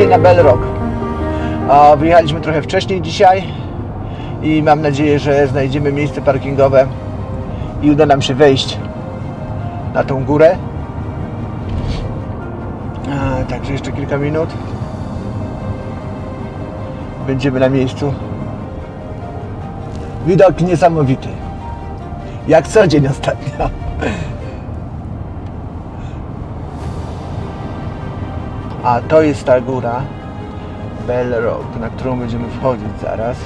dzisiaj na Bell Rock. A, Wyjechaliśmy trochę wcześniej dzisiaj i mam nadzieję, że znajdziemy miejsce parkingowe i uda nam się wejść na tą górę. A, Także jeszcze kilka minut. Będziemy na miejscu. Widok niesamowity. Jak co dzień ostatnio. A to jest ta góra Bell Rock, na którą będziemy wchodzić zaraz.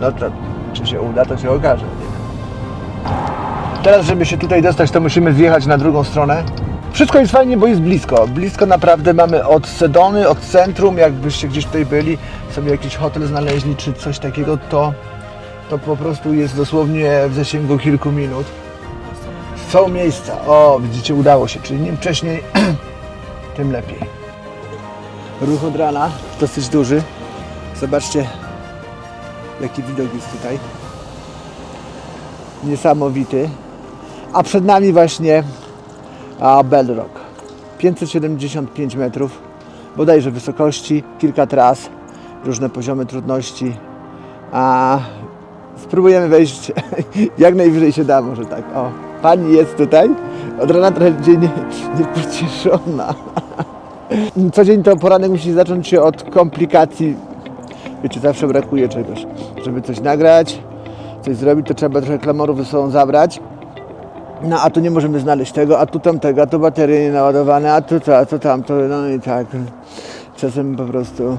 No to czy się uda, to się okaże. Teraz, żeby się tutaj dostać, to musimy zjechać na drugą stronę. Wszystko jest fajnie, bo jest blisko. Blisko naprawdę mamy od Sedony, od centrum. Jakbyście gdzieś tutaj byli, sobie jakiś hotel znaleźli czy coś takiego, to, to po prostu jest dosłownie w zasięgu kilku minut. Są miejsca. O, widzicie, udało się. Czyli im wcześniej, tym lepiej. Ruch od rana dosyć duży. Zobaczcie, jaki widok jest tutaj. Niesamowity. A przed nami właśnie a, Bell Rock. 575 metrów, bodajże wysokości, kilka tras, różne poziomy trudności. A spróbujemy wejść jak najwyżej się da, może tak. O, pani jest tutaj. Od rana trochę dzień niepocieszona. Co dzień to poranek musi zacząć się od komplikacji. Wiecie, zawsze brakuje czegoś. Żeby coś nagrać, coś zrobić, to trzeba trochę klamorów ze sobą zabrać. No a tu nie możemy znaleźć tego, a tu tamtego, a tu baterie nie naładowane, a tu to, a tu tamto, no i tak. Czasem po prostu...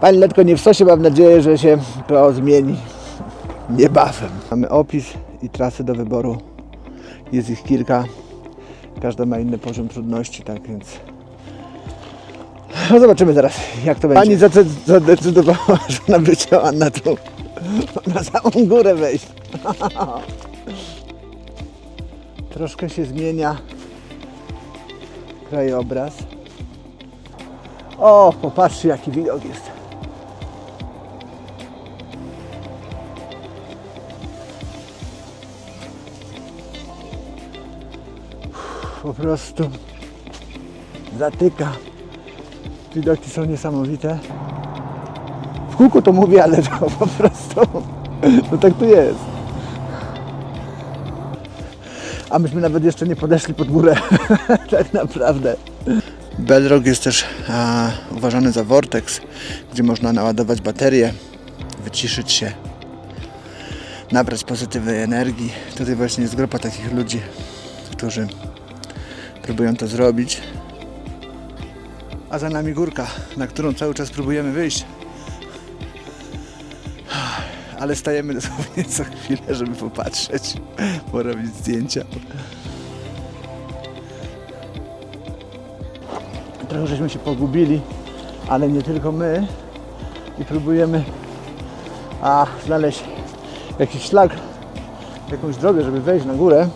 Pani Letko nie w sosie, mam nadzieję, że się to zmieni niebawem. Mamy opis i trasy do wyboru. Jest ich kilka. Każda ma inny poziom trudności, tak więc... No zobaczymy zaraz, jak to będzie. Pani zadecydowała, że ona by na tą, na samą górę wejść. Troszkę się zmienia krajobraz. O, popatrzcie jaki widok jest. Po prostu zatyka. Widoki są niesamowite. W kółku to mówię, ale to po prostu, no tak to jest. A myśmy nawet jeszcze nie podeszli pod górę, tak naprawdę. Bedrock jest też a, uważany za vortex, gdzie można naładować baterię, wyciszyć się, nabrać pozytywnej energii. Tutaj właśnie jest grupa takich ludzi, którzy próbują to zrobić. A za nami górka, na którą cały czas próbujemy wyjść. Ale stajemy dosłownie co chwilę, żeby popatrzeć, porobić zdjęcia. Trochę żeśmy się pogubili, ale nie tylko my. I próbujemy a, znaleźć jakiś szlak, jakąś drogę, żeby wejść na górę.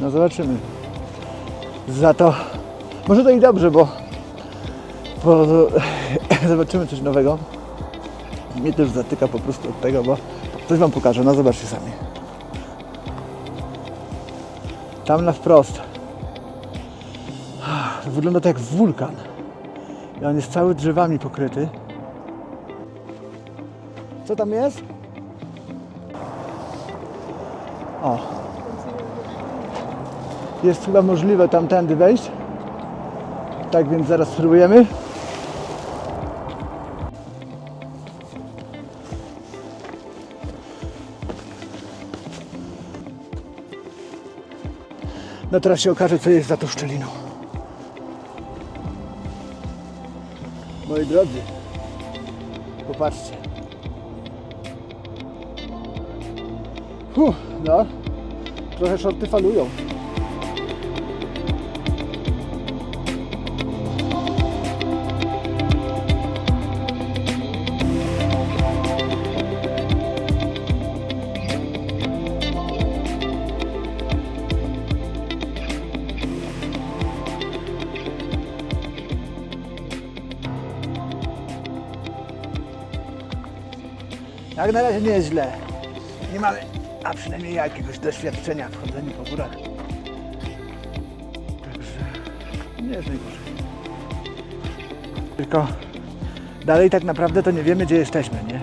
No zobaczymy. Za to może to i dobrze, bo, bo zobaczymy coś nowego. Mnie też zatyka po prostu od tego, bo coś Wam pokażę, no zobaczcie sami. Tam na wprost wygląda to jak wulkan. I on jest cały drzewami pokryty. Co tam jest? O. Jest chyba możliwe tamtędy wejść. Tak więc zaraz spróbujemy. No teraz się okaże, co jest za tą szczeliną. Moi drodzy, popatrzcie. Huh, no, trochę shorty falują. Jak na razie nie jest źle. Nie mamy, a przynajmniej jakiegoś doświadczenia w chodzeniu po górach. Także nie jest najgorzej. Tylko dalej tak naprawdę to nie wiemy, gdzie jesteśmy, nie?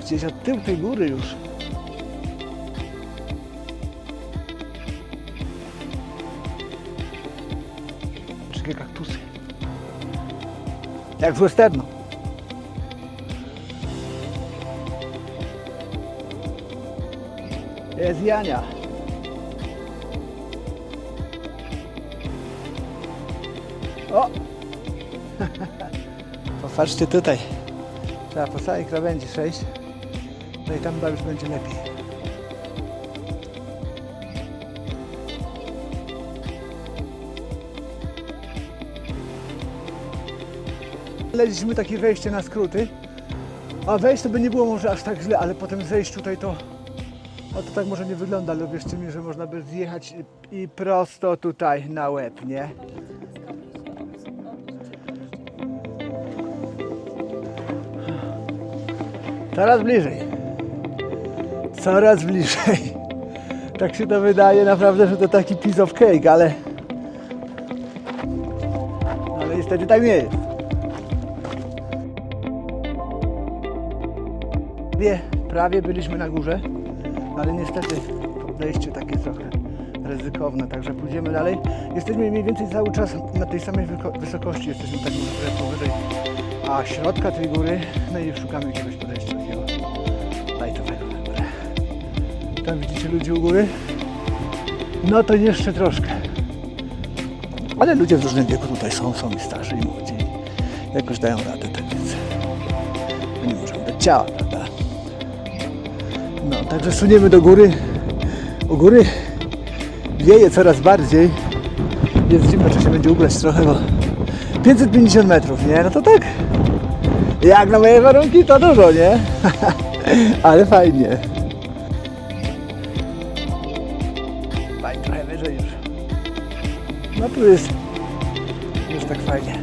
Gdzieś od tyłu tej góry już. Jak westernu. Jest Jania. O! Popatrzcie tutaj. Trzeba po całej krawędzi przejść. No i tam chyba już będzie lepiej. Znaleźliśmy takie wejście na skróty. A wejść to by nie było może aż tak źle, ale potem zejść tutaj to... No to tak może nie wygląda, ale wierzcie mi, że można by zjechać i, i prosto tutaj na łeb, nie? Coraz bliżej. Coraz bliżej. Tak się to wydaje naprawdę, że to taki piece of cake, ale... Ale niestety tak nie jest. Prawie, prawie byliśmy na górze, ale niestety podejście takie trochę ryzykowne, także pójdziemy dalej. Jesteśmy mniej więcej cały czas na tej samej wysokości, jesteśmy tak może powyżej a środka tej góry, no i szukamy jakiegoś podejścia takiego lajtowego. Tam widzicie ludzi u góry? No to jeszcze troszkę. Ale ludzie w różnym wieku tutaj są, są i starzy i młodzi. Jakoś dają radę, tak więc nie możemy dać ciała? No, także suniemy do góry. U góry wieje coraz bardziej. Jest zimno, trzeba się będzie ubrać trochę, bo 550 metrów, nie? No to tak. Jak na moje warunki to dużo, nie? Ale fajnie. Fajnie, trochę wyżej już. No tu jest już tak fajnie.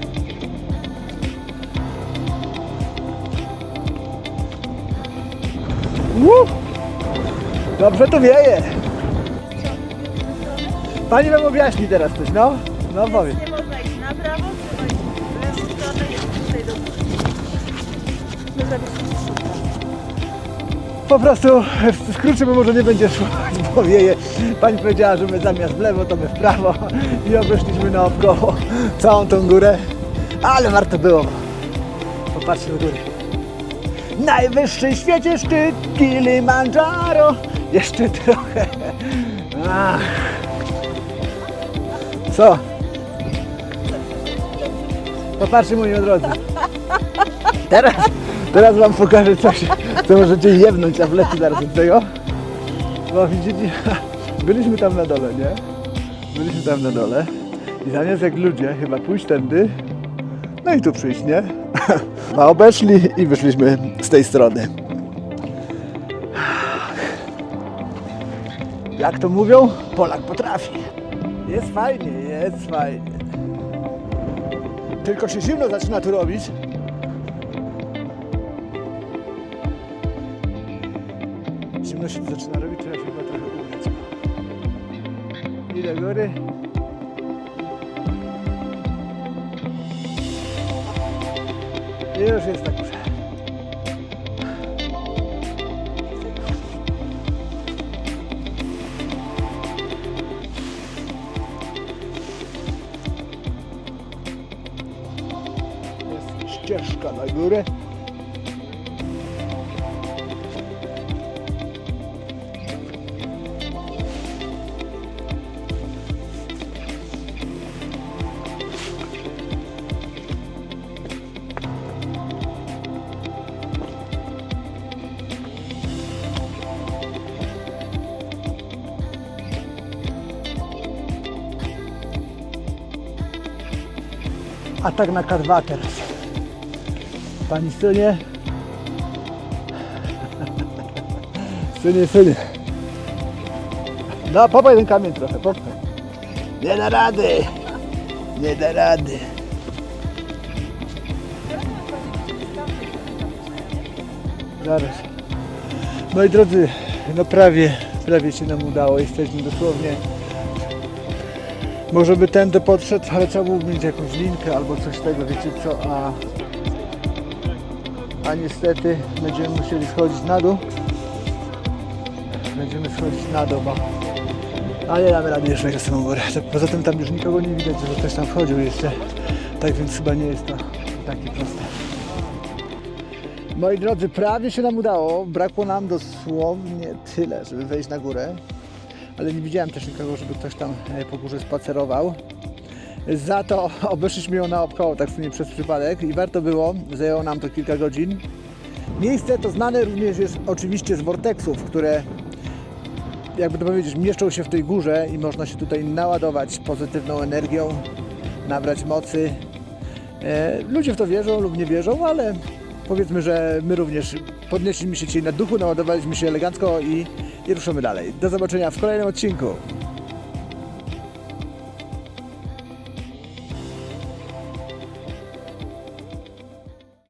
Uuu, dobrze to wieje. Pani wam objaśni teraz coś, no? No powiem. Nie można iść na prawo, trzeba iść w lewą stronę jest tutaj do góry. Po prostu w skrócie, bo może nie będzie szło, bo wieje. Pani powiedziała, że my zamiast w lewo, to my w prawo i obeszliśmy naokoło całą tą górę, ale warto było. Popatrzcie do góry. Najwyższy w świecie szczyt Kilimandżaro. Jeszcze trochę. Ach. Co? Popatrzcie moi drodzy. Teraz, teraz wam pokażę coś, co możecie jebnąć na plecy zaraz od tego. Bo widzicie, byliśmy tam na dole, nie? Byliśmy tam na dole i zamiast jak ludzie chyba pójść tędy, no i tu przyjść, nie? A obeszli i wyszliśmy z tej strony. Jak to mówią? Polak potrafi. Jest fajnie, jest fajnie. Tylko się zimno zaczyna tu robić. Zimno się zaczyna robić, trzeba się chyba trochę ubrać. I do góry. Już jest na górze. Jest ścieżka na górę. Atak na K2 teraz. Pani sunie. Sunie, sunie. No, popaj ten kamień trochę, popaj. Nie da rady. Nie da rady. Zaraz. Moi drodzy, no prawie, prawie się nam udało. Jesteśmy dosłownie Może by tędy podszedł, ale trzeba było mieć jakąś linkę albo coś tego, wiecie co, a... A niestety będziemy musieli schodzić na dół. Będziemy schodzić na dół, bo... Ale damy rady jeszcze na samą górę. Poza tym tam już nikogo nie widać, że ktoś tam wchodził jeszcze. Tak więc chyba nie jest to takie proste. Moi drodzy, prawie się nam udało. Brakło nam dosłownie tyle, żeby wejść na górę. Ale nie widziałem też nikogo, żeby ktoś tam e, po górze spacerował. Za to obeszliśmy ją naokoło, tak w sumie przez przypadek i warto było, zajęło nam to kilka godzin. Miejsce to znane również jest oczywiście z vortexów, które jakby to powiedzieć, mieszczą się w tej górze i można się tutaj naładować pozytywną energią, nabrać mocy. E, ludzie w to wierzą lub nie wierzą, ale powiedzmy, że my również podnieśliśmy się dzisiaj na duchu, naładowaliśmy się elegancko i, i ruszamy dalej. Do zobaczenia w kolejnym odcinku.